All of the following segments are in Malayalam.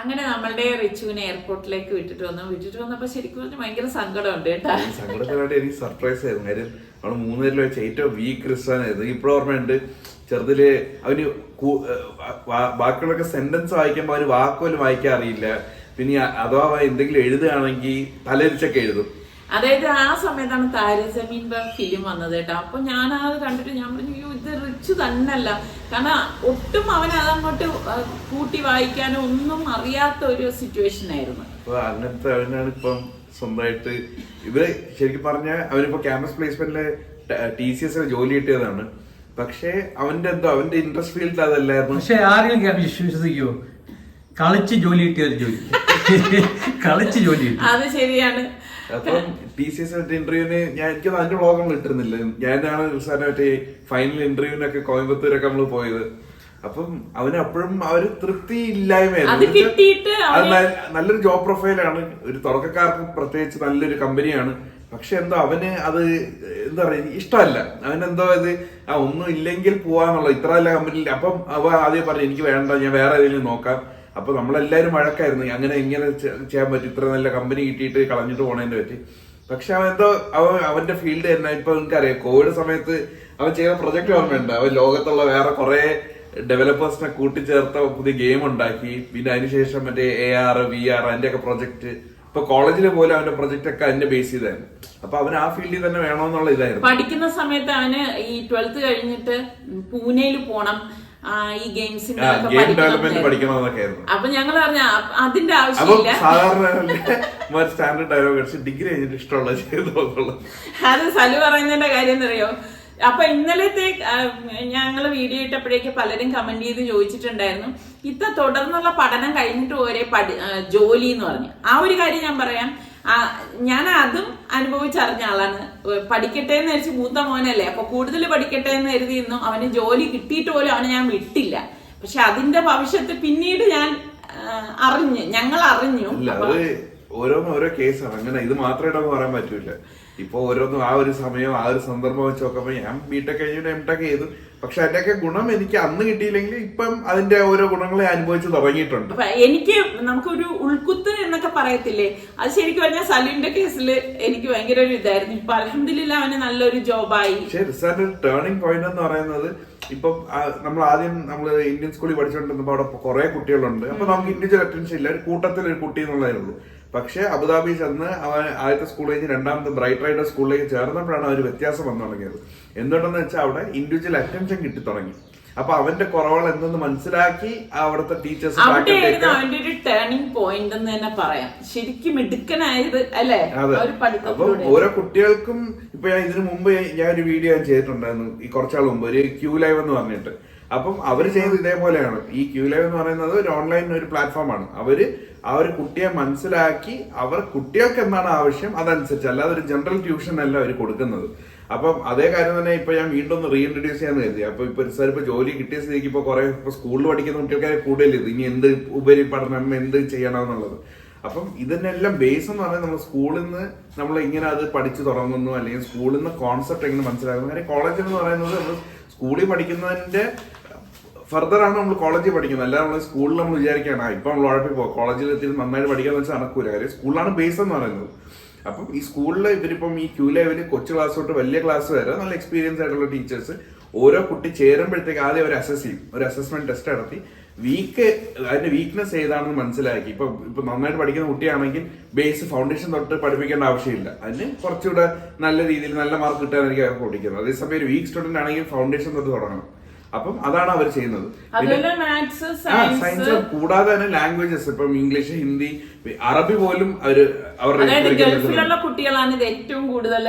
അങ്ങനെ നമ്മളുടെ റിച്ചുവിനെ എയർപോർട്ടിലേക്ക് വിട്ടിട്ട് വന്നു. വിട്ടിട്ട് വന്നപ്പോ ശരിക്കും പറഞ്ഞാൽ ഭയങ്കര സങ്കടമുണ്ട് കേട്ടോ. സങ്കടത്തിലായിട്ട് എനിക്ക് സർപ്രൈസ് ആയിരുന്നു. കാര്യം നമ്മൾ മൂന്നുപേരിൽ വെച്ച് ഏറ്റവും വീക്ക് ആയിരുന്നു. ഇപ്പോഴും ഓർമ്മയുണ്ട്. ചെറുതിൽ അവന് ബാക്കിയുള്ള ബാക്കിയുള്ളൊക്കെ സെന്റൻസ് വായിക്കുമ്പോൾ അവന് വാക്കുപോലും വായിക്കാൻ അറിയില്ല. പിന്നെ അഥവാ എന്തെങ്കിലും എഴുതുകയാണെങ്കിൽ തലരിച്ചൊക്കെ എഴുതും. അതായത് ആ സമയത്താണ് താരസമീൻ ഫിലിം വന്നത് കേട്ടോ. അപ്പൊ ഞാൻ അത് കണ്ടിട്ട് ഞാൻ പറഞ്ഞു "അയ്യോ, ഇത് തന്നല്ല കാരണം ഒട്ടും അവൻ അതങ്ങോട്ട് കൂട്ടി വായിക്കാനോ ഒന്നും അറിയാത്ത ഒരു സിറ്റുവേഷൻ ആയിരുന്നു. അങ്ങനത്തെ അവനാണ് ഇപ്പം സ്വന്തമായിട്ട് ഇവർ ശരിക്കും പറഞ്ഞ അവനിപ്പോ ക്യാമ്പസ് പ്ലേസ്മെന്റിലെ ടി സി എസ് ജോലി കിട്ടിയതാണ്. പക്ഷെ അവന്റെ എന്തോ അവന്റെ ഇൻട്രസ്റ്റ് ഫീൽഡ് അതല്ലായിരുന്നു. പക്ഷെ ആരെങ്കിലും വിശ്വസിക്കോ കളിച്ച് ജോലി കിട്ടിയ ജോലി. കളിച്ച് ജോലി കിട്ടി. അത് ശരിയാണ്. അപ്പം ടി സി എസ് ഇന്റർവ്യൂവിന് ഞാൻ എനിക്ക് അതിന്റെ വ്ളോഗൊന്നും ഇട്ടിരുന്നില്ല. ഞാനാണ് സാറിന് മറ്റേ ഫൈനൽ ഇന്റർവ്യൂവിനൊക്കെ കോയമ്പത്തൂരൊക്കെ നമ്മൾ പോയത്. അപ്പം അവന് അപ്പോഴും അവർ തൃപ്തി ഇല്ലായ്മയായിരുന്നു. നല്ലൊരു ജോബ് പ്രൊഫൈലാണ് ഒരു തുടക്കക്കാർക്ക് പ്രത്യേകിച്ച് നല്ലൊരു കമ്പനിയാണ് പക്ഷെ എന്തോ അവന് അത് എന്താ പറയാ ഇഷ്ടമല്ല. അവനെന്തോ ഇത് ആ ഒന്നും ഇല്ലെങ്കിൽ പോവാന്നുള്ള ഇത്ര നല്ല കമ്പനിയിൽ അപ്പം അവ ആദ്യം പറഞ്ഞു എനിക്ക് വേണ്ട ഞാൻ വേറെ ഏതെങ്കിലും നോക്കാം. അപ്പൊ നമ്മളെല്ലാരും വഴക്കായിരുന്നു. അങ്ങനെ എങ്ങനെ ചെയ്യാൻ പറ്റും ഇത്ര നല്ല കമ്പനി കിട്ടിയിട്ട് കളഞ്ഞിട്ട് പോണതിനെ പറ്റി. പക്ഷെ അവൻ എന്തോ അവൻ അവന്റെ ഫീൽഡ് തന്നെ ഇപ്പൊ നിനക്കറിയാം കോവിഡ് സമയത്ത് അവൻ ചെയ്ത പ്രൊജക്ട് ഓർമ്മയുണ്ട്? അവൻ ലോകത്തുള്ള വേറെ കുറെ ഡെവലപ്പേഴ്സിനെ കൂട്ടിച്ചേർത്ത പുതിയ ഗെയിം ഉണ്ടാക്കി. പിന്നെ അതിനുശേഷം മറ്റേ എ ആർ വി ആർ അതിന്റെ ഒക്കെ പ്രൊജക്ട് ഇപ്പൊ കോളേജിൽ പോലും അവന്റെ പ്രൊജക്ട് ഒക്കെ അതിന്റെ ബേസ് ചെയ്തായിരുന്നു. അപ്പൊ അവൻ ആ ഫീൽഡിൽ തന്നെ വേണമെന്നുള്ള ഇതായിരുന്നു. പഠിക്കുന്ന സമയത്ത് അവന് ഈ ട്വൽത്ത് കഴിഞ്ഞിട്ട് പൂനെയിൽ പോണം. ഈ ഗെയിംസിന്റെ ഗെയിം ഡെവലപ്മെന്റ്. പഠിക്കണമെന്നൊക്കെ ആയിരുന്നു. അപ്പൊ ഞങ്ങൾ പറഞ്ഞ അതിന്റെ ആവശ്യമില്ല. സാധാരണ സ്റ്റാൻഡേർഡ് ഡയലോഗ് അടിച്ച് ഡിഗ്രി കഴിഞ്ഞിട്ട് ഇഷ്ടമുള്ള അത് സലു പറയുന്നതിന്റെ കാര്യം എന്നറിയോ അപ്പൊ ഇന്നലത്തെ ഞങ്ങൾ വീഡിയോ ഇട്ടപ്പോഴേക്ക് പലരും കമന്റ് ചെയ്ത് ചോദിച്ചിട്ടുണ്ടായിരുന്നു. ഇത്ര തുടർന്നുള്ള പഠനം കഴിഞ്ഞിട്ട് ഒരേ പഠി ജോലി എന്ന് പറഞ്ഞു. ആ ഒരു കാര്യം ഞാൻ പറയാം. ഞാൻ അതും അനുഭവിച്ചറിഞ്ഞ ആളാണ്. പഠിക്കട്ടെ എന്ന് വെച്ച് മൂത്ത മോനല്ലേ അപ്പൊ കൂടുതൽ പഠിക്കട്ടെ എന്ന് കരുതിയിരുന്നു അവന് ജോലി കിട്ടിയിട്ട് പോലും അവനെ ഞാൻ വിട്ടില്ല. പക്ഷെ അതിന്റെ ഭവിഷ്യത്ത് പിന്നീട് ഞാൻ അറിഞ്ഞു ഞങ്ങൾ അറിഞ്ഞു. ഓരോന്നും ഓരോ കേസാണ് അങ്ങനെ ഇത് മാത്രമായിട്ടൊന്നും പറയാൻ പറ്റൂല. ഇപ്പൊ ഓരോന്നും ആ ഒരു സമയം ആ ഒരു സന്ദർഭം വെച്ച് നോക്കുമ്പോ ഞാൻ ബിടെക് കഴിഞ്ഞിട്ട് എം ടെക് ചെയ്തു. പക്ഷെ അതിന്റെയൊക്കെ ഗുണം എനിക്ക് അന്ന് കിട്ടിയില്ലെങ്കിൽ ഇപ്പം അതിന്റെ ഓരോ ഗുണങ്ങളെ അനുഭവിച്ച് തുടങ്ങിയിട്ടുണ്ട്. എനിക്ക് നമുക്കൊരു ഉൾക്കുത്ത് എന്നൊക്കെ പറയത്തില്ലേ? അത് ശരിക്കും പറഞ്ഞാൽ സലീന്റെ കേസിൽ എനിക്ക് ഭയങ്കര ഒരു ഇതായിരുന്നു. ഇപ്പൊ അലഹമില്ല അവന് നല്ലൊരു ജോബായി. പക്ഷേ റിസൾട്ട് ടേണിംഗ് പോയിന്റ് എന്ന് പറയുന്നത് ഇപ്പം നമ്മൾ ആദ്യം നമ്മൾ ഇന്ത്യൻ സ്കൂളിൽ പഠിച്ചുകൊണ്ടിരുന്നപ്പോൾ അവിടെ കുറെ കുട്ടികളുണ്ട്. അപ്പൊ നമുക്ക് ഇൻഡിവിജ്വൽ അറ്റൻഷൻ ഇല്ല ഒരു കൂട്ടത്തിൽ ഒരു കുട്ടി എന്നുള്ളതേ ഉള്ളൂ. പക്ഷെ അബുദാബി ചെന്ന് അവൻ ആദ്യത്തെ സ്കൂൾ കഴിഞ്ഞ് രണ്ടാമത്തെ ബ്രൈറ്റ് റൈഡർ സ്കൂളിലേക്ക് ചേർന്നപ്പോഴാണ് അവർ വ്യത്യാസം വന്നു തുടങ്ങിയത്. എന്തുകൊണ്ടെന്ന് വെച്ചാൽ അവിടെ ഇൻഡിവിജ്വൽ അറ്റൻഷൻ കിട്ടി തുടങ്ങി. അപ്പൊ അവന്റെ കുറവുകൾ എന്തെന്ന് മനസ്സിലാക്കി അവിടുത്തെ ടീച്ചേഴ്സ് അവന്റെ ഒരു ടേണിംഗ് പോയിന്റ് എന്ന് തന്നെ പറയാം. ശരിക്കും മിടുക്കനായത് അല്ലെ? അപ്പം ഓരോ കുട്ടികൾക്കും ഇപ്പൊ ഞാൻ ഇതിനു മുമ്പ് ഞാൻ ഒരു വീഡിയോ ഞാൻ ചെയ്തിട്ടുണ്ടായിരുന്നു. ഈ കുറച്ചാൾ മുമ്പ്. ഒരു ക്യൂ ലൈവ് എന്ന് പറഞ്ഞിട്ട്. അപ്പം അവർ ചെയ്യുന്നത് ഇതേപോലെയാണ്. ഈ ക്യൂ ലൈവ് എന്ന് പറയുന്നത് ഒരു ഓൺലൈൻ ഒരു പ്ലാറ്റ്ഫോമാണ് അവർ ആ ഒരു കുട്ടിയെ മനസ്സിലാക്കി അവർ കുട്ടികൾക്ക് എന്താണ് ആവശ്യം അതനുസരിച്ച്. അല്ലാതെ ഒരു ജനറൽ ട്യൂഷൻ അല്ല അവർ കൊടുക്കുന്നത്. അപ്പം അതേ കാര്യം തന്നെ ഇപ്പൊ ഞാൻ വീണ്ടും ഒന്ന് റീഇൻട്രൊഡ്യൂസ് ചെയ്യാന്ന് കരുതി. അപ്പൊ ഇപ്പൊ സാർ ഇപ്പൊ ജോലി കിട്ടിയ സ്ഥിതിക്ക് ഇപ്പൊ കുറെ ഇപ്പൊ സ്കൂളിൽ പഠിക്കുന്ന കുട്ടികൾക്കാരെ കൂടുതൽ ഇത്. ഇനി എന്ത് ഉപരി പഠനം എന്ത് ചെയ്യണം എന്നുള്ളത്. അപ്പം ഇതിനെല്ലാം ബേസ് എന്ന് പറഞ്ഞാൽ നമ്മൾ സ്കൂളിൽ നിന്ന് നമ്മൾ ഇങ്ങനെ അത് പഠിച്ചു തുടങ്ങുന്നു. അല്ലെങ്കിൽ സ്കൂളിൽ നിന്ന് കോൺസെപ്റ്റ് എങ്ങനെ മനസ്സിലാക്കുന്നു. കാര്യം കോളേജിൽ എന്ന് പറയുന്നത് നമ്മൾ സ്കൂളിൽ പഠിക്കുന്നതിന്റെ ഫർദർ ആണ് നമ്മൾ കോളേജിൽ പഠിക്കുന്നത്. അല്ലാതെ നമ്മൾ സ്കൂളിൽ നമ്മൾ വിചാരിക്കുകയാണ് ഇപ്പം നമ്മൾ ഉഴപ്പി പോകും കോളേജിൽ എത്തി നന്നായിട്ട് പഠിക്കാന്ന് വെച്ചാൽ നടക്കൂല. കാര്യം സ്കൂളിലാണ് ബേസ് എന്ന് പറയുന്നത്. അപ്പം ഈ സ്കൂളിൽ ഇവരിപ്പം ഈ ക്യൂ ലെവലിൽ കൊച്ചു ക്ലാസ് തൊട്ട് വലിയ ക്ലാസ് വരെ നല്ല എക്സ്പീരിയൻസ് ആയിട്ടുള്ള ടീച്ചേഴ്സ് ഓരോ കുട്ടി ചേരുമ്പോഴത്തേക്ക് ആദ്യം ഒരു അസസ് ചെയ്യും. ഒരു അസസ്മെന്റ് ടെസ്റ്റ് നടത്തി. വീക്ക് അതിന്റെ വീക്ക്നെസ് ഏതാണെന്ന് മനസ്സിലാക്കി. ഇപ്പൊ ഇപ്പൊ നന്നായിട്ട് പഠിക്കുന്ന കുട്ടിയാണെങ്കിൽ ബേസ് ഫൗണ്ടേഷൻ തൊട്ട് പഠിപ്പിക്കേണ്ട ആവശ്യമില്ല. അതിന് കുറച്ചുകൂടെ നല്ല രീതിയിൽ നല്ല മാർക്ക് കിട്ടാനായിരിക്കും അവർക്ക് പഠിക്കുന്നത് അതേസമയം ഒരു വീക്ക് സ്റ്റുഡന്റ് ആണെങ്കിൽ ഫൗണ്ടേഷൻ തൊട്ട് തുടങ്ങണം. അപ്പം അതാണ് അവർ ചെയ്യുന്നത്. സയൻസ് കൂടാതെ തന്നെ ലാംഗ്വേജസ് ഇപ്പം ഇംഗ്ലീഷ് ഹിന്ദി അറബി പോലും അവർ അവരുടെ ഗൾഫിലുള്ള കുട്ടികളാണ് ഇത് ഏറ്റവും കൂടുതൽ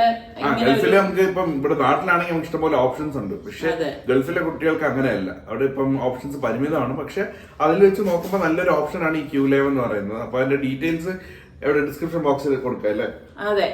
ഗൾഫിൽ നമുക്ക് ഇപ്പം ഇവിടെ നാട്ടിലാണെങ്കിൽ നമുക്ക് ഇഷ്ടംപോലെ ഓപ്ഷൻസ് ഉണ്ട്. പക്ഷെ ഗൾഫിലെ കുട്ടികൾക്ക് അങ്ങനെയല്ല. അവിടെ ഇപ്പം ഓപ്ഷൻസ് പരിമിതമാണ്. പക്ഷെ അതിൽ വെച്ച് നോക്കുമ്പോൾ നല്ലൊരു ഓപ്ഷൻ ആണ് ഈ ക്യൂ ലേവ് എന്ന് പറയുന്നത്. അപ്പൊ അതിന്റെ ഡീറ്റെയിൽസ് എവിടെ ഡിസ്ക്രിപ്ഷൻ ബോക്സിൽ കൊടുക്കാം അല്ലേ? അതെ.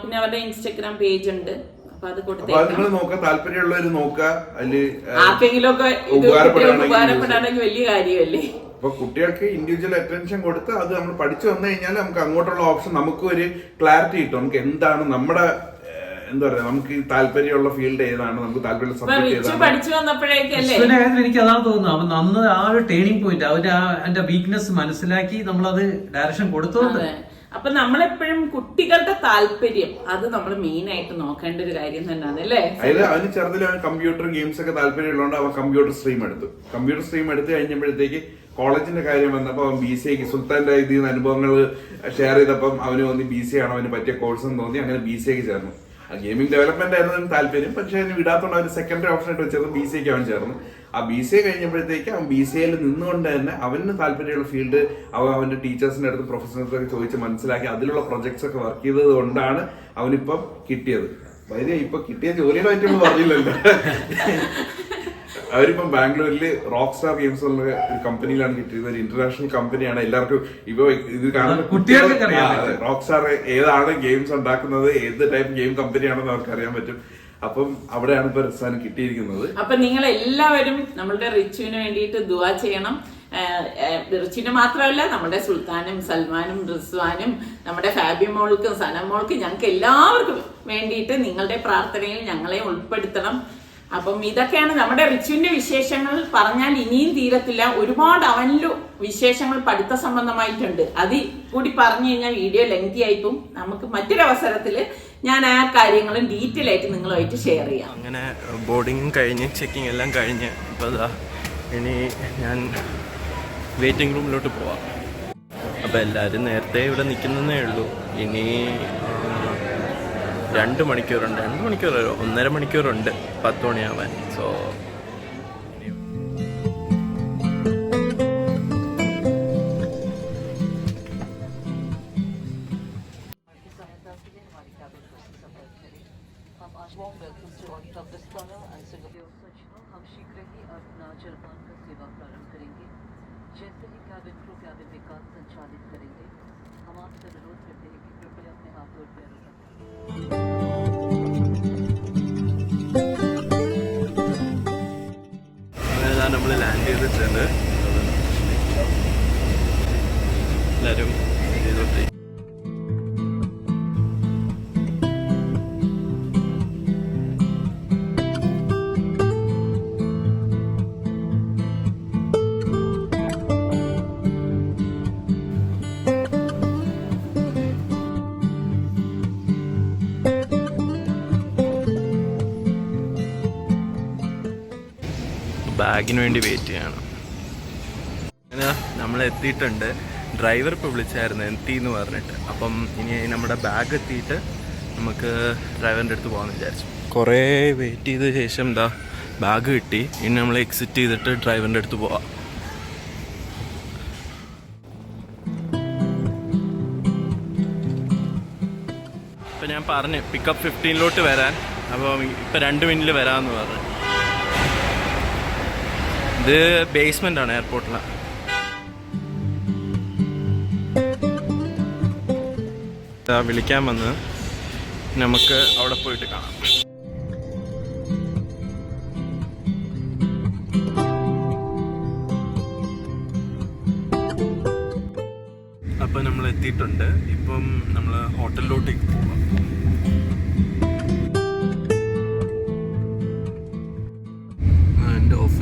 പിന്നെ അവരുടെ ഇൻസ്റ്റഗ്രാം പേജ് ഉണ്ട്. അപ്പൊ അത് അപ്പൊ അത് കൊടുത്തേക്കാം നിങ്ങൾ നോക്കുക താല്പര്യമുള്ളവർ നോക്കുക അതിൽ ആ, ആർക്കെങ്കിലും ഒക്കെ ഇത് ഉപകാരപ്പെടുകയാണെങ്കിൽ കുട്ടികൾക്ക് ഉപകാരപ്പെടാണെങ്കിൽ വലിയ കാര്യമല്ലേ? അപ്പൊ കുട്ടികൾക്ക് ഇൻഡിവിജ്വൽ അറ്റൻഷൻ കൊടുത്ത് അത് നമ്മൾ പഠിച്ചു വന്നു കഴിഞ്ഞാൽ നമുക്ക് അങ്ങോട്ടുള്ള ഓപ്ഷൻ നമുക്ക് ഒരു ക്ലാരിറ്റി കിട്ടും. നമുക്ക് എന്താണ് നമ്മുടെ ഏഹ്, എന്താ പറയാ നമുക്ക് ഈ താല്പര്യമുള്ള ഫീൽഡ് ഏതാണ് നമുക്ക് താല്പര്യമുള്ള ഇപ്പൊ സബ്ജക്ട് റിച്ചു ഏതാണ്. പഠിച്ചു വന്നപ്പോഴേക്കല്ലേ? കാര്യത്തിൽ എനിക്ക് അതാണ് തോന്നുന്നത്. അവൻ അന്ന് ആ ഒരു ടേണിംഗ് പോയിന്റ് അവന്റെ ആ എന്റെ വീക്ക്നെസ് മനസ്സിലാക്കി നമ്മളത് ഡയറക്ഷൻ കൊടുത്തോണ്ട് അതെ. അപ്പൊ നമ്മളെപ്പോഴും കുട്ടികളുടെ താല്പര്യം അത് നമ്മൾ മെയിൻ ആയിട്ട് നോക്കേണ്ട ഒരു കാര്യം തന്നെയാണ് അല്ലേ? അതായത് അവന് കമ്പ്യൂട്ടർ ഗെയിംസ് ഒക്കെ താല്പര്യമുള്ളതുകൊണ്ട് അവൻ കമ്പ്യൂട്ടർ സ്ട്രീം എടുത്തു. കമ്പ്യൂട്ടർ സ്ട്രീം എടുത്തു കഴിഞ്ഞപ്പോഴത്തേക്ക് കോളേജിന്റെ കാര്യം വന്നപ്പോൾ അവൻ ബി സി ഐക്ക് സുൽത്താന്റെ ഇതിൽ നിന്ന് അനുഭവങ്ങൾ ഷെയർ ചെയ്തപ്പം അവന് തോന്നി ബി സി ആണ് അവന് പറ്റിയ കോഴ്സ് എന്ന് തോന്നി അങ്ങനെ ബി സി ഐക്ക് ചേർന്നു. ഗെയിമിംഗ് ഡെവലപ്മെന്റ് ആയിരുന്നു താല്പര്യം പക്ഷെ വിടാത്തോണ്ട് അവന് സെക്കൻഡറി ഓപ്ഷൻ ആയിട്ട് വെച്ചത് ബി സി ഐക്ക് അവൻ ചേർന്നു. ആ ബി സി എ കഴിഞ്ഞപ്പോഴത്തേക്ക് അവൻ ബി സി എയിൽ നിന്നുകൊണ്ട് തന്നെ അവന് താല്പര്യമുള്ള ഫീൽഡ് അവൻ അവന്റെ ടീച്ചേഴ്സിന്റെ അടുത്ത് പ്രൊഫസേഴ്സിന്റെ ഒക്കെ ചോദിച്ച് മനസ്സിലാക്കി അതിലുള്ള പ്രൊജക്ട്സ് ഒക്കെ വർക്ക് ചെയ്തത് കൊണ്ടാണ് അവനിപ്പം കിട്ടിയത്. വൈദ്യ ഇപ്പൊ കിട്ടിയ ജോലിയുടെ പറ്റി പറഞ്ഞില്ലല്ലോ അവരിപ്പം ബാംഗ്ലൂരിൽ റോക്ക് സ്റ്റാർ ഗെയിംസ് എന്നുള്ള ഒരു കമ്പനിയിലാണ് കിട്ടിയത്. ഒരു ഇന്റർനാഷണൽ കമ്പനിയാണ് എല്ലാവർക്കും ഇപ്പൊ ഇത് കാണുന്ന കുട്ടികൾക്ക് റോക്ക് സ്റ്റാർ ഏതാണ് ഗെയിംസ് ഉണ്ടാക്കുന്നത് ഏത് ടൈപ്പ് ഗെയിം കമ്പനിയാണെന്ന് അവർക്ക് അറിയാൻ പറ്റും. അപ്പം അവിടെയാണ് ഇപ്പൊ റിസാൻ കിട്ടിയിരിക്കുന്നത്. അപ്പൊ നിങ്ങൾ എല്ലാവരും നമ്മളുടെ റിച്ചുവിന് വേണ്ടിയിട്ട് ദുവാ ചെയ്യണം. ആഹ് മാത്രമല്ല നമ്മുടെ സുൽത്താനും സൽമാനും റിസ്വാനും നമ്മുടെ ഫാബി മോൾക്കും സനം മോൾക്കും ഞങ്ങൾക്ക് എല്ലാവർക്കും വേണ്ടിയിട്ട് നിങ്ങളുടെ പ്രാർത്ഥനയിൽ ഞങ്ങളെ ഉൾപ്പെടുത്തണം. അപ്പം ഇതൊക്കെയാണ് നമ്മുടെ റിച്ചുവിന്റെ വിശേഷങ്ങൾ. പറഞ്ഞാൽ ഇനിയും തീരത്തില്ല. ഒരുപാട് അവനിലും വിശേഷങ്ങൾ പഠിത്ത സംബന്ധമായിട്ടുണ്ട്. അത് കൂടി പറഞ്ഞു കഴിഞ്ഞാൽ വീഡിയോ ലെങ്തി ആയിപ്പോ നമുക്ക് മറ്റൊരവസരത്തിൽ ഞാൻ ആ കാര്യങ്ങളും ഡീറ്റെയിൽ ആയിട്ട് നിങ്ങളുമായിട്ട് ഷെയർ ചെയ്യാം. അങ്ങനെ ബോർഡിങ്ങും കഴിഞ്ഞ് ചെക്കിംഗ് എല്ലാം കഴിഞ്ഞ് ഇനി ഞാൻ വെയിറ്റിംഗ് റൂമിലോട്ട് പോവാം. അപ്പോൾ എല്ലാവരും നേരത്തെ ഇവിടെ നിൽക്കുന്നതേ ഉള്ളൂ. ഇനി രണ്ട് മണിക്കൂറുണ്ട്. രണ്ട് മണിക്കൂറോ ഒന്നര മണിക്കൂറുണ്ട്. പത്ത് മണിയാവാൻ. സോ ബാഗിന് വേണ്ടി വെയിറ്റ് ചെയ്യണം. നമ്മൾ എത്തിയിട്ടുണ്ട്. ഡ്രൈവർ ഇപ്പോൾ വിളിച്ചായിരുന്നു എത്തി എന്ന് പറഞ്ഞിട്ട്. അപ്പം ഇനി നമ്മുടെ ബാഗ് എത്തിയിട്ട് നമുക്ക് ഡ്രൈവറിന്റെ അടുത്ത് പോകാമെന്ന് വിചാരിച്ചു. കുറേ വെയിറ്റ് ചെയ്ത ശേഷം എന്താ ബാഗ് കിട്ടി. ഇനി നമ്മൾ എക്സിറ്റ് ചെയ്തിട്ട് ഡ്രൈവറിന്റെ അടുത്ത് പോവാം. ഇപ്പം ഞാൻ പറഞ്ഞു പിക്കപ്പ് ഫിഫ്റ്റീനിലോട്ട് വരാൻ. അപ്പോൾ ഇപ്പം രണ്ട് മിനിറ്റിൽ വരാമെന്ന് പറഞ്ഞു. ഇത് ബേസ്മെന്റ് ആണ് എയർപോർട്ടിലെ വിളിക്കാൻ വന്ന്. നമുക്ക് അവിടെ പോയിട്ട് കാണാം. അപ്പൊ നമ്മൾ എത്തിയിട്ടുണ്ട് ഇപ്പം നമ്മൾ ഹോട്ടലിലോട്ടേക്ക് പോവാം.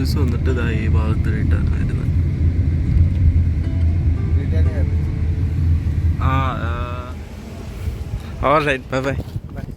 ഓഫീസ് വന്നിട്ട് ഇതാ ഈ ഭാഗത്തായിട്ടാണ് വരുന്നത് ആ ഓൾറൈറ്റ് ബൈ ബൈ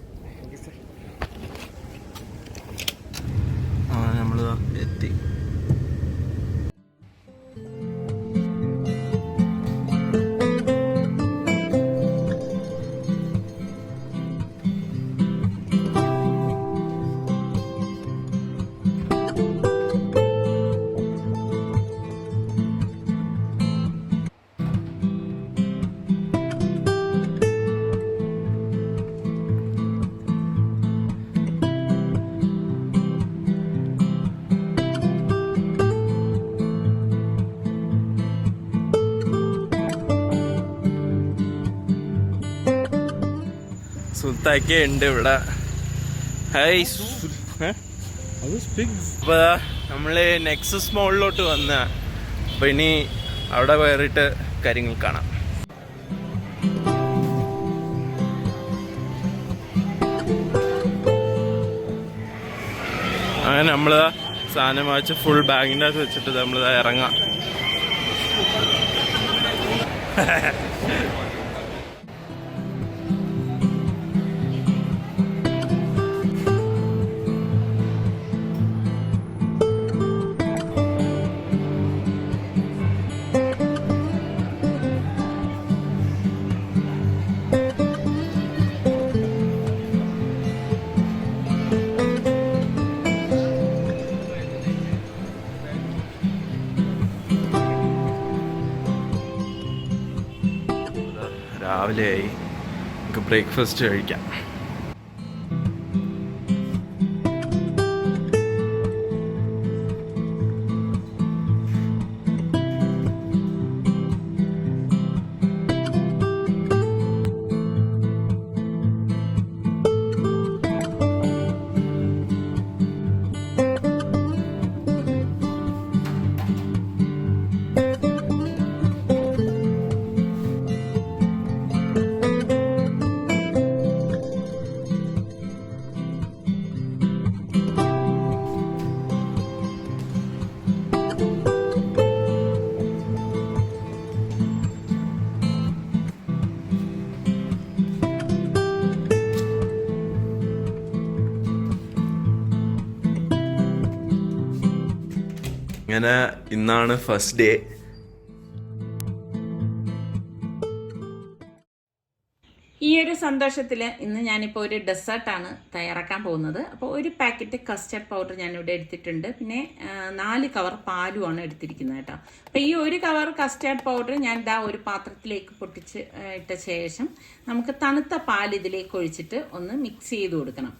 അടുത്തൊക്കെ ഉണ്ട് ഇവിടെ. ഹൈ? അപ്പോൾ നമ്മൾ നെക്സസ് മോളിലോട്ട് വന്ന. അപ്പൊ ഇനി അവിടെ കയറിയിട്ട് കാര്യങ്ങൾ കാണാം. അങ്ങനെ നമ്മൾ സാധനം വാങ്ങിച്ച് ഫുൾ ബാഗിന്റെ അകത്ത് വെച്ചിട്ട് നമ്മൾ ഇറങ്ങാം. നമുക്ക് ബ്രേക്ക്ഫാസ്റ്റ് കഴിക്കാം ഇങ്ങനെ ഇന്നാണ് ഫസ്റ്റ് ഡേ ഈ ഒരു സന്തോഷത്തിൽ ഇന്ന് ഞാനിപ്പോൾ ഒരു ഡെസേർട്ടാണ് തയ്യാറാക്കാൻ പോകുന്നത്. അപ്പോൾ ഒരു പാക്കറ്റ് കസ്റ്റർഡ് പൗഡർ ഞാനിവിടെ എടുത്തിട്ടുണ്ട്. പിന്നെ നാല് കവർ പാലുമാണ് എടുത്തിരിക്കുന്നത് കേട്ടോ. അപ്പോൾ ഈ ഒരു കവർ കസ്റ്റേർഡ് പൗഡർ ഞാൻ ഇതാ ഒരു പാത്രത്തിലേക്ക് പൊട്ടിച്ച് ഇട്ട ശേഷം നമുക്ക് തണുത്ത പാൽ ഇതിലേക്ക് ഒഴിച്ചിട്ട് ഒന്ന് മിക്സ് ചെയ്ത് കൊടുക്കണം.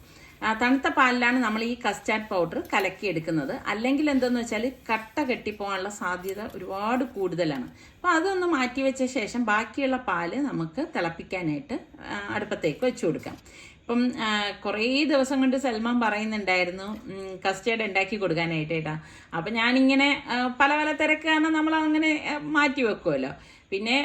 തണുത്ത പാലിലാണ് നമ്മൾ ഈ കസ്റ്റാർഡ് പൗഡർ കലക്കിയെടുക്കുന്നത്. അല്ലെങ്കിൽ എന്തെന്ന് വെച്ചാൽ കട്ട കെട്ടിപ്പോകാനുള്ള സാധ്യത ഒരുപാട് കൂടുതലാണ്. അപ്പോൾ അതൊന്ന് മാറ്റി വെച്ച ശേഷം ബാക്കിയുള്ള പാൽ നമുക്ക് തിളപ്പിക്കാനായിട്ട് അടുപ്പത്തേക്ക് വെച്ചു കൊടുക്കാം. ഇപ്പം കുറേ ദിവസം കൊണ്ട് സൽമാൻ പറയുന്നുണ്ടായിരുന്നു കസ്റ്റേർഡ് ഉണ്ടാക്കി കൊടുക്കാനായിട്ട് കേട്ടാ അപ്പം ഞാനിങ്ങനെ പല പല തിരക്കാണ് നമ്മൾ അങ്ങനെ മാറ്റി വെക്കുമല്ലോ പിന്നെ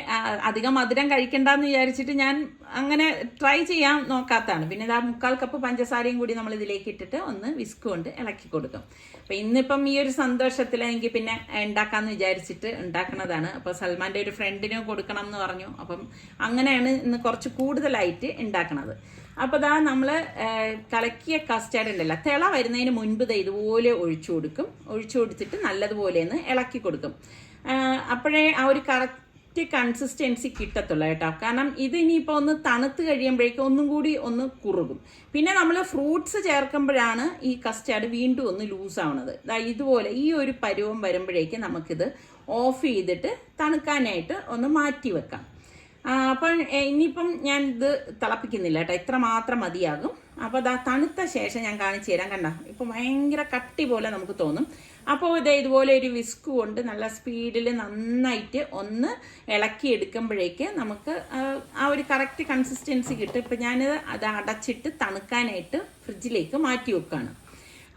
അധികം മധുരം കഴിക്കണ്ടെന്ന് വിചാരിച്ചിട്ട് ഞാൻ അങ്ങനെ ട്രൈ ചെയ്യാൻ നോക്കാത്തതാണ് പിന്നെ ഇതാ മുക്കാൽ കപ്പ് പഞ്ചസാരയും കൂടി നമ്മൾ ഇതിലേക്ക് ഇട്ടിട്ട് ഒന്ന് വിസ്ക് കൊണ്ട് ഇളക്കി കൊടുക്കും. അപ്പം ഇന്നിപ്പം ഈ ഒരു സന്തോഷത്തിൽ എനിക്ക് പിന്നെ ഉണ്ടാക്കാമെന്ന് വിചാരിച്ചിട്ട് ഉണ്ടാക്കണതാണ്. അപ്പോൾ സൽമാന്റെ ഒരു ഫ്രണ്ടിന് കൊടുക്കണം എന്ന് പറഞ്ഞു. അപ്പം അങ്ങനെയാണ് ഇന്ന് കുറച്ച് കൂടുതലായിട്ട് ഉണ്ടാക്കണത്. അപ്പോൾ ദാ നമ്മൾ കലക്കിയ കസ്റ്റാർഡ് ഉണ്ടല്ലോ തിള വരുന്നതിന് മുൻപ് ഇത് ഇതുപോലെ ഒഴിച്ചു കൊടുക്കും. ഒഴിച്ചു കൊടുത്തിട്ട് നല്ലതുപോലെ ഒന്ന് ഇളക്കി കൊടുക്കും. അപ്പോഴേ ആ ഒരു കറക്റ്റ് കൺസിസ്റ്റൻസി കിട്ടത്തുള്ളൂ കേട്ടോ. കാരണം ഇത് ഇനിയിപ്പോൾ ഒന്ന് തണുത്ത് കഴിയുമ്പോഴേക്കും ഒന്നും കൂടി ഒന്ന് കുറുകും. പിന്നെ നമ്മൾ ഫ്രൂട്ട്സ് ചേർക്കുമ്പോഴാണ് ഈ കസ്റ്റാർഡ് വീണ്ടും ഒന്ന് ലൂസ് ദാ ഇതുപോലെ ഈ ഒരു പരുവം വരുമ്പോഴേക്കും നമുക്കിത് ഓഫ് ചെയ്തിട്ട് തണുക്കാനായിട്ട് ഒന്ന് മാറ്റി വെക്കാം. എ, ഇനിയിപ്പം ഞാൻ ഇത് തിളപ്പിക്കുന്നില്ല കേട്ടോ. ഇത്ര മാത്രം മതിയാകും. അപ്പോൾ ഇതാ തണുത്ത ശേഷം ഞാൻ കാണിച്ചു തരാം. കണ്ട? ഇപ്പം ഭയങ്കര കട്ടി പോലെ നമുക്ക് തോന്നും. അപ്പോൾ ഇത് ഇതുപോലെ ഒരു വിസ്ക് കൊണ്ട് നല്ല സ്പീഡിൽ നന്നായിട്ട് ഒന്ന് ഇളക്കി എടുക്കുമ്പോഴേക്ക് നമുക്ക് ആ ഒരു കറക്റ്റ് കൺസിസ്റ്റൻസി കിട്ടും. ഇപ്പം ഞാനിത് അത് അടച്ചിട്ട് തണുക്കാനായിട്ട് ഫ്രിഡ്ജിലേക്ക് മാറ്റി വെക്കുകയാണ്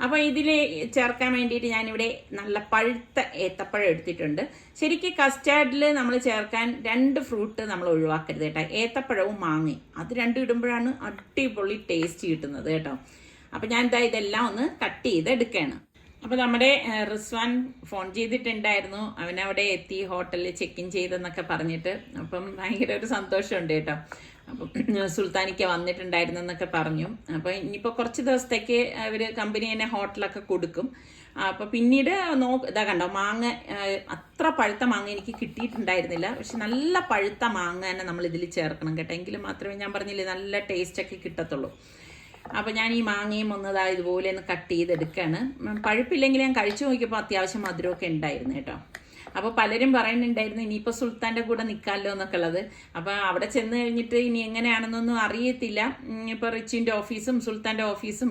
അപ്പോൾ ഇതിൽ ചേർക്കാൻ വേണ്ടിയിട്ട് ഞാനിവിടെ നല്ല പഴുത്ത ഏത്തപ്പഴം എടുത്തിട്ടുണ്ട്. ശരിക്കും കസ്റ്റാർഡിൽ നമ്മൾ ചേർക്കാൻ രണ്ട് ഫ്രൂട്ട് നമ്മൾ ഒഴിവാക്കരുത് കേട്ടോ. ഏത്തപ്പഴവും മാങ്ങയും. അത് രണ്ടും ഇടുമ്പോഴാണ് അടിപൊളി ടേസ്റ്റ് കിട്ടുന്നത് കേട്ടോ. അപ്പോൾ ഞാൻ ഇതാ ഇതെല്ലാം ഒന്ന് കട്ട് ചെയ്ത് എടുക്കുകയാണ് അപ്പോൾ നമ്മുടെ റിസ്വാൻ ഫോൺ ചെയ്തിട്ടുണ്ടായിരുന്നു. അവനവിടെ എത്തി ഹോട്ടലിൽ ചെക്ക് ഇൻ ചെയ്തെന്നൊക്കെ പറഞ്ഞിട്ട്. അപ്പം ഭയങ്കര ഒരു സന്തോഷമുണ്ട് കേട്ടോ. അപ്പം സുൽത്താനിക്ക വന്നിട്ടുണ്ടായിരുന്നു എന്നൊക്കെ പറഞ്ഞു. അപ്പോൾ ഇനിയിപ്പോൾ കുറച്ച് ദിവസത്തേക്ക് അവർ കമ്പനി തന്നെ ഹോട്ടലൊക്കെ കൊടുക്കും. അപ്പോൾ പിന്നീട് നോ ഇതാ കണ്ടോ മാങ്ങ അത്ര പഴുത്ത മാങ്ങ എനിക്ക് കിട്ടിയിട്ടുണ്ടായിരുന്നില്ല. പക്ഷെ നല്ല പഴുത്ത മാങ്ങ തന്നെ നമ്മൾ ഇതിൽ ചേർക്കണം കേട്ടോ. എങ്കിലും മാത്രമേ ഞാൻ പറഞ്ഞില്ലേ നല്ല ടേസ്റ്റൊക്കെ കിട്ടത്തുള്ളൂ. അപ്പോൾ ഞാൻ ഈ മാങ്ങയും ഒന്നതാ ഇതുപോലെ ഒന്ന് കട്ട് ചെയ്തെടുക്കുകയാണ് പഴുപ്പില്ലെങ്കിൽ ഞാൻ കഴിച്ചു നോക്കിയപ്പോൾ അത്യാവശ്യം മധുരമൊക്കെ ഉണ്ടായിരുന്നു കേട്ടോ. അപ്പോൾ പലരും പറയുന്നുണ്ടായിരുന്നു ഇനിയിപ്പോൾ സുൽത്താന്റെ കൂടെ നിൽക്കാമല്ലോ എന്നൊക്കെ ഉള്ളത്. അപ്പോൾ അവിടെ ചെന്ന് കഴിഞ്ഞിട്ട് ഇനി എങ്ങനെയാണെന്നൊന്നും അറിയത്തില്ല. ഇപ്പോൾ റിച്ചിന്റെ ഓഫീസും സുൽത്താന്റെ ഓഫീസും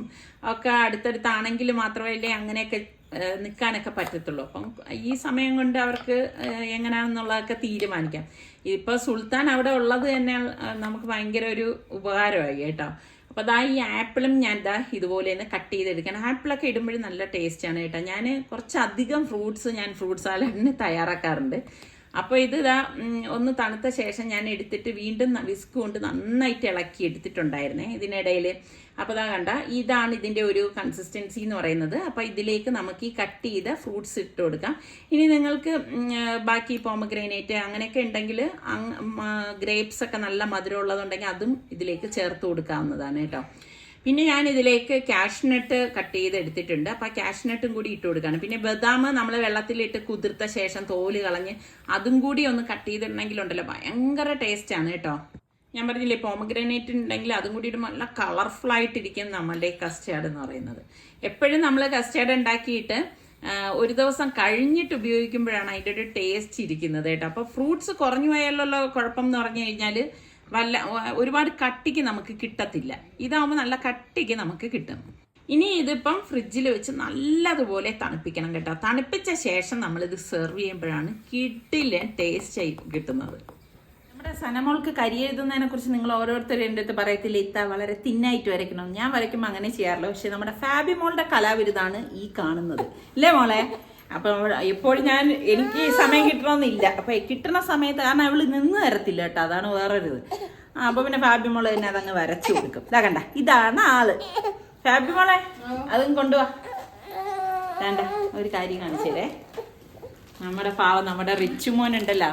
ഒക്കെ അടുത്തടുത്താണെങ്കിൽ മാത്രമല്ലേ അങ്ങനെയൊക്കെ നിൽക്കാനൊക്കെ പറ്റത്തുള്ളൂ. അപ്പം ഈ സമയം കൊണ്ട് അവർക്ക് എങ്ങനെയാണെന്നുള്ളതൊക്കെ തീരുമാനിക്കാം. ഇപ്പോൾ സുൽത്താൻ അവിടെ ഉള്ളത് തന്നെ നമുക്ക് ഭയങ്കര ഒരു ഉപകാരമായി കേട്ടോ. അപ്പോൾ അതാ ഈ ആപ്പിളും ഞാൻ ഇതാ ഇതുപോലെ ഒന്ന് കട്ട് ചെയ്തെടുക്കണം ആപ്പിളൊക്കെ ഇടുമ്പോഴും നല്ല ടേസ്റ്റാണ് കേട്ടോ. ഞാൻ കുറച്ചധികം ഫ്രൂട്ട്സ് ഞാൻ ഫ്രൂട്ട് സാലഡിന് തയ്യാറാക്കാറുണ്ട്. അപ്പോൾ ഇത് ഇതാ ഒന്ന് തണുത്ത ശേഷം ഞാൻ എടുത്തിട്ട് വീണ്ടും വിസ്ക് കൊണ്ട് നന്നായിട്ട് ഇളക്കി എടുത്തിട്ടുണ്ടായിരുന്നേ ഇതിനിടയിൽ അപ്പോൾ ഇതാ കണ്ട ഇതാണ് ഇതിന്റെ ഒരു കൺസിസ്റ്റൻസി എന്ന് പറയുന്നത്. അപ്പോൾ ഇതിലേക്ക് നമുക്ക് ഈ കട്ട് ചെയ്ത ഫ്രൂട്ട്സ് ഇട്ട് കൊടുക്കാം. ഇനി നിങ്ങൾക്ക് ബാക്കി പോമഗ്രാനേറ്റ് അങ്ങനെയൊക്കെ ഉണ്ടെങ്കിൽ ഗ്രേപ്സ് ഒക്കെ നല്ല മധുരമുള്ളതുണ്ടെങ്കിൽ അതും ഇതിലേക്ക് ചേർത്ത് കൊടുക്കാവുന്നതാണ് കേട്ടോ. പിന്നെ ഞാൻ ഇതിലേക്ക് കാഷ്നട്ട് കട്ട് ചെയ്ത് എടുത്തിട്ടുണ്ട് അപ്പോൾ കാഷ്നട്ടും കൂടി ഇട്ട് കൊടുക്കുകയാണ് പിന്നെ ബദാം നമ്മൾ വെള്ളത്തിലിട്ട് കുതിർത്ത ശേഷം തോൽ കളഞ്ഞ് അതും കൂടി ഒന്ന് കട്ട് ചെയ്തിട്ടുണ്ടെങ്കിലുണ്ടല്ലോ ഭയങ്കര ടേസ്റ്റാണ് കേട്ടോ. ഞാൻ പറഞ്ഞില്ലേ പോമഗ്രനേറ്റ് ഉണ്ടെങ്കിൽ അതും കൂടി നല്ല കളർഫുൾ ആയിട്ടിരിക്കും നമ്മളുടെ കസ്റ്റേർഡ് എന്ന് പറയുന്നത്. എപ്പോഴും നമ്മൾ കസ്റ്റേർഡ് ഉണ്ടാക്കിയിട്ട് ഒരു ദിവസം കഴിഞ്ഞിട്ട് ഉപയോഗിക്കുമ്പോഴാണ് അതിന്റെ ഒരു ടേസ്റ്റ് ഇരിക്കുന്നത് കേട്ടോ. അപ്പോൾ ഫ്രൂട്ട്സ് കുറഞ്ഞു പോയാലുള്ള കുഴപ്പം എന്ന് പറഞ്ഞു കഴിഞ്ഞാൽ വല്ല ഒരുപാട് കട്ടിക്ക് നമുക്ക് കിട്ടത്തില്ല. ഇതാവുമ്പോൾ നല്ല കട്ടിക്ക് നമുക്ക് കിട്ടും. ഇനി ഇതിപ്പം ഫ്രിഡ്ജിൽ വെച്ച് നല്ലതുപോലെ തണുപ്പിക്കണം കേട്ടോ. തണുപ്പിച്ച ശേഷം നമ്മളിത് സെർവ് ചെയ്യുമ്പോഴാണ് കിട്ടില്ല ടേസ്റ്റ് ആയി കിട്ടുന്നത്. നമ്മുടെ സനമോൾക്ക് കരി എഴുതുന്നതിനെ കുറിച്ച് നിങ്ങൾ ഓരോരുത്തരും എന്റെ അടുത്ത് പറയത്തില്ല. ഇത്ത വളരെ തിന്നായിട്ട് വരയ്ക്കണം. ഞാൻ വരയ്ക്കുമ്പോൾ അങ്ങനെ ചെയ്യാറില്ല. പക്ഷെ നമ്മുടെ ഫാബി മോളുടെ കലാവിരുതാണ് ഈ കാണുന്നത്. അല്ലേ മോളെ? അപ്പം എപ്പോഴും ഞാൻ എനിക്ക് സമയം കിട്ടണമെന്നില്ല. അപ്പൊ കിട്ടുന്ന സമയത്ത് കാരണം അവൾ നിന്ന് തരത്തില്ല കേട്ടോ അതാണ് വേറൊരു ഇത് ആ, അപ്പൊ പിന്നെ ഫാബി മോൾ തന്നെ അതങ്ങ് വരച്ചു കൊടുക്കും. ഇതാ കണ്ട ഇതാണ് ആൾ. ഫാബി മോളെ അതും കൊണ്ടുവാ. വേണ്ട ഒരു കാര്യം കാണിച്ചേരേ. നമ്മുടെ പാവം നമ്മുടെ റിച്ചു മോൻ ഉണ്ടല്ലോ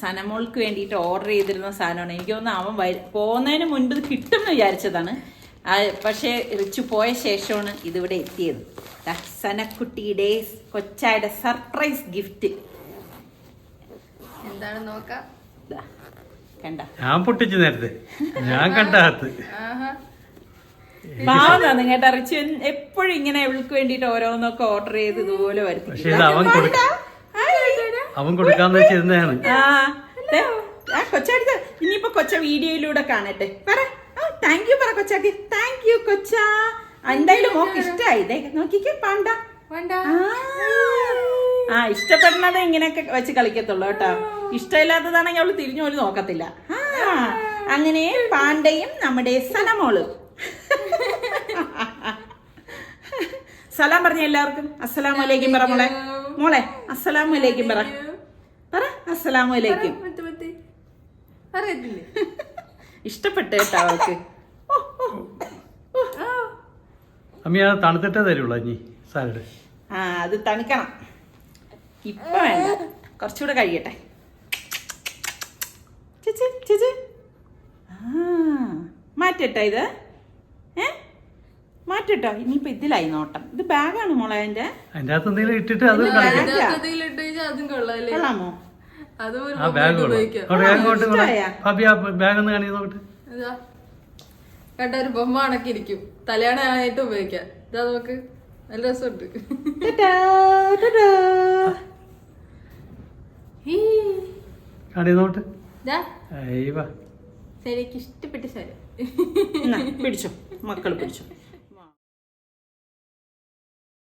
സനമോൾക്ക് വേണ്ടിയിട്ട് ഓർഡർ ചെയ്തിരുന്ന സാധനമാണ്. എനിക്ക് തോന്നുന്നു അവൻ വര- പോകുന്നതിന് മുൻപ് കിട്ടും എന്ന് വിചാരിച്ചതാണ്. പക്ഷേ റിച്ചു പോയ ശേഷമാണ് ഇതിവിടെ എത്തിയത്. സനക്കുട്ടിയുടെ കൊച്ചായുടെ സർപ്രൈസ് ഗിഫ്റ്റ്. എന്താണ് നോക്കാം? കണ്ട. ഞാൻ പൊട്ടിച്ചു നേരത്തെ. ഞാൻ പാവതാണ് കേട്ടോ റിച്ചു എപ്പോഴും ഇങ്ങനെ ഇവൾക്ക് വേണ്ടിട്ട് ഓരോന്നൊക്കെ ഓർഡർ ചെയ്ത് ഇതുപോലെ വരുത്തി അവൻ കൊടുക്ക അവൻ കൊടുക്കാന്ന് വെച്ചിരുന്നതാണ് ആ ദേ, ആ കൊച്ചടുത്ത് ഇനിയിപ്പോ കൊച്ച വീഡിയോയിലൂടെ കാണട്ടെ. പറ. താങ്ക് യു പറ കൊച്ചാക്ക്. താങ്ക് യു കൊച്ച. എന്തായാലും മോക്ക് ഇഷ്ടമായി നോക്കിക്കേ പാണ്ട. ആ. ഇഷ്ടപ്പെടുന്നത് ഇങ്ങനെയൊക്കെ വെച്ച് കളിക്കത്തുള്ളൂ കേട്ടോ. ഇഷ്ടമില്ലാത്തതാണെങ്കിൽ അവൾ തിരിഞ്ഞു പോലും നോക്കത്തില്ല. അങ്ങനെ പാണ്ടയും നമ്മുടെ സനമോളും. സലാം പറഞ്ഞ എല്ലാവർക്കും. അസ്സലാമു അലൈക്കും പറ മോളെ. മോളെ അസ്സലാമു അലൈക്കും പറ. പറ മറ്റേ അറിയത്തില്ലേ ഇഷ്ടപ്പെട്ടു കേട്ടോ അവൾക്ക്. അമ്മി അത് തണുത്തിട്ടേ തരുള്ളൂ അഞ്ഞി സാലഡ്. ആ അത് തണുക്കണം. ഇപ്പൊ വേണ്ട. കുറച്ചുകൂടെ കഴിയട്ടെ. ചേച്ചി ചേച്ചി. ആ മാറ്റട്ടോ ഇത്? ഏ? മാറ്റട്ടോ? ഇനിയിപ്പോ ഇതിലായി നോട്ടം. ഇത് ബാഗാണ് മോളെ അതിന്റെ അതിന്റെ അകത്ത് എന്തെങ്കിലും ഇട്ടിട്ട് അത് കളിക്കാം കേട്ട ഒരു ബൊമ്മ കണക്കിരിക്കും തലയാണ ആയിട്ട് ഉപയോഗിക്കാം. ഇതാ നോക്ക് നല്ല രസമുണ്ട്. ശരി എനിക്ക് ഇഷ്ടപ്പെട്ട ശരി പിടിച്ചോ. മക്കൾ പിടിച്ചോ.